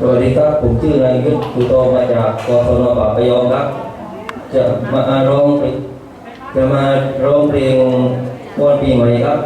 สวัสดีครับผมชื่อนายยุทธูโตมาจากกศนป่าพยองครับ จะมาร้องจะมาร้องเพลงวันปีใหม่ครับ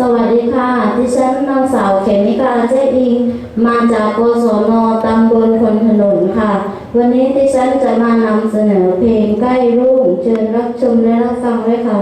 สวัสดีค่ะ ดิฉันนางสาวเขมิกาเจอิง มาจากกศนตำบลคนถนนค่ะ วันนี้ดิฉันจะมานำเสนอเพลงใกล้รุ่ง เชิญรับชมและรับฟังด้วยค่ะ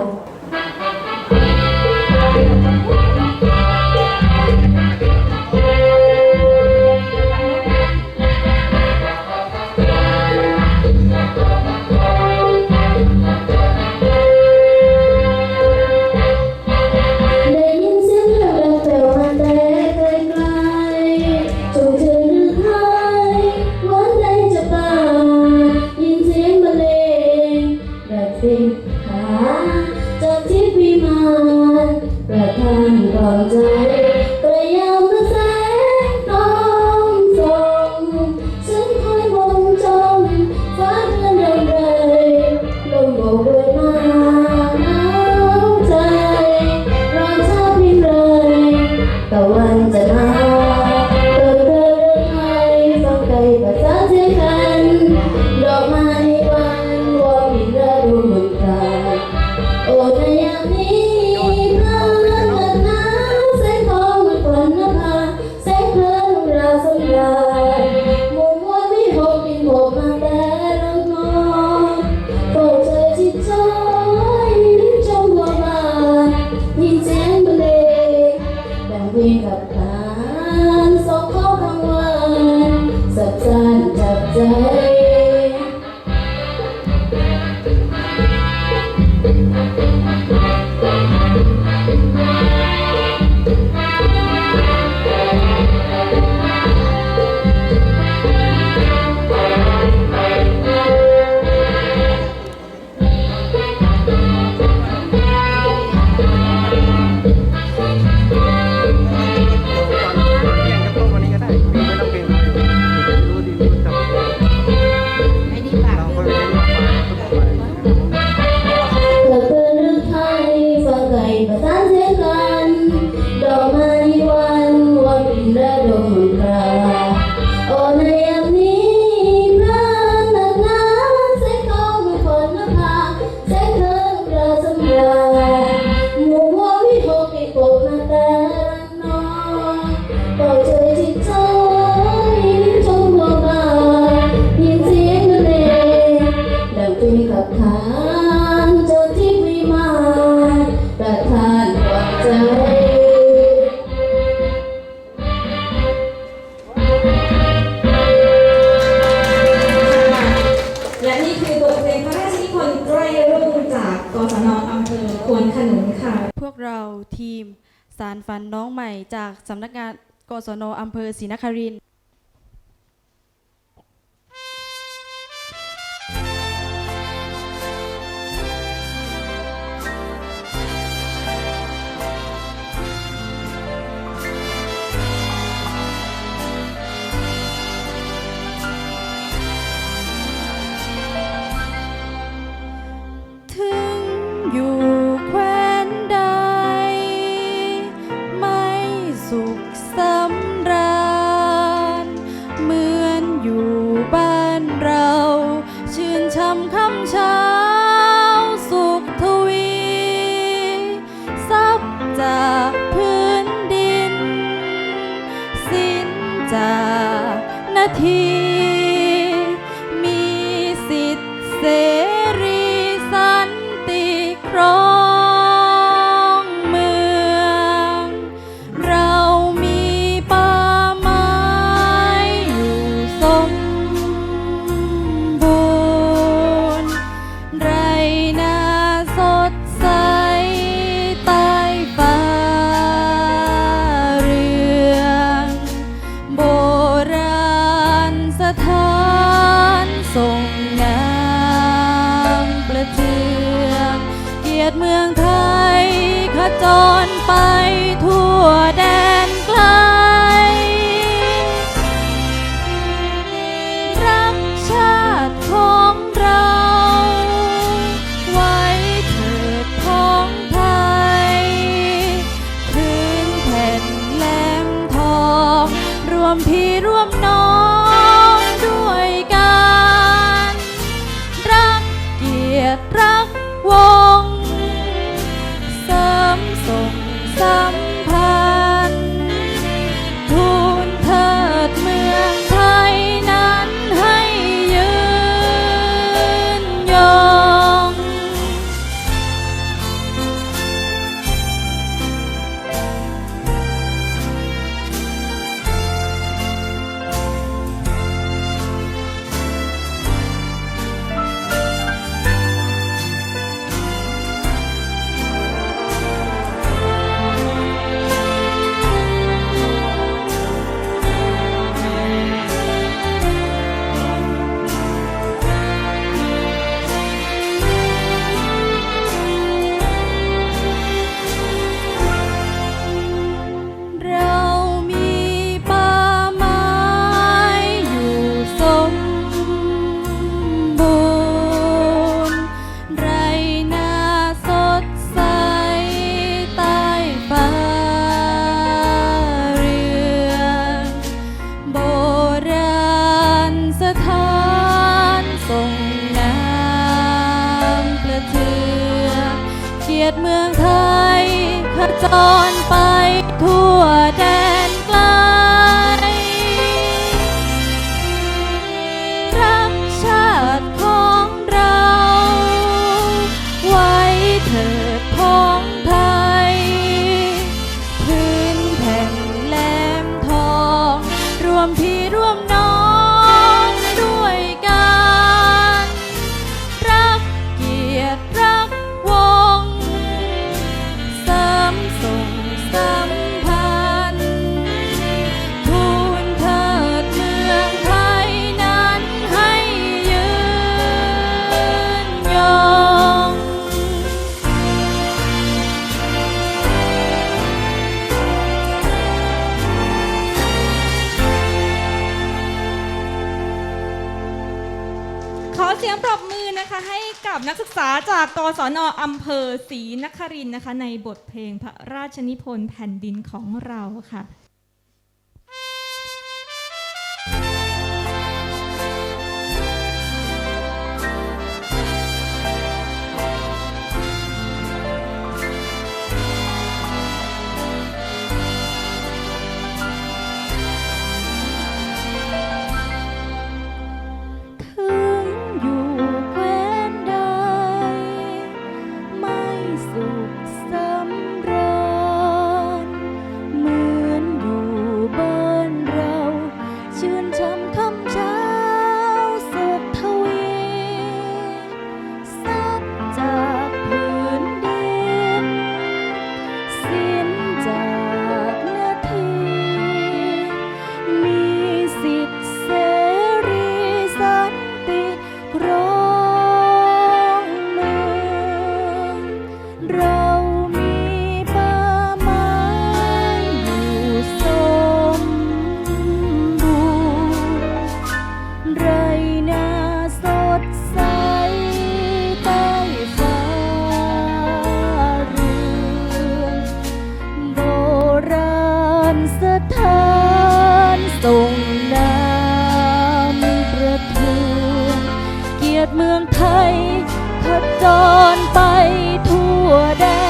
วกเราทีม สารฝันน้องใหม่จากสำนักงานกศนอำเภอศรีนคริน 听。 ทรงงามประเทืองเกียรติเมืองไทยขจรไปทั่วแดน ยดเมืองไทยขจรไปทั่วแดน มือนะคะให้กับนักศึกษาจากกศนออำเภอศรีนครินนะคะ ในบทเพลงพระราชนิพนธ์แผ่นดินของเราค่ะ ยดเมืองไทยขจรไปทั่วแดน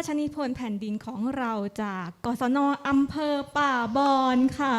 ราชนิพนธ์แผ่นดินของเราจากกศนอำเภอป่าบอนค่ะ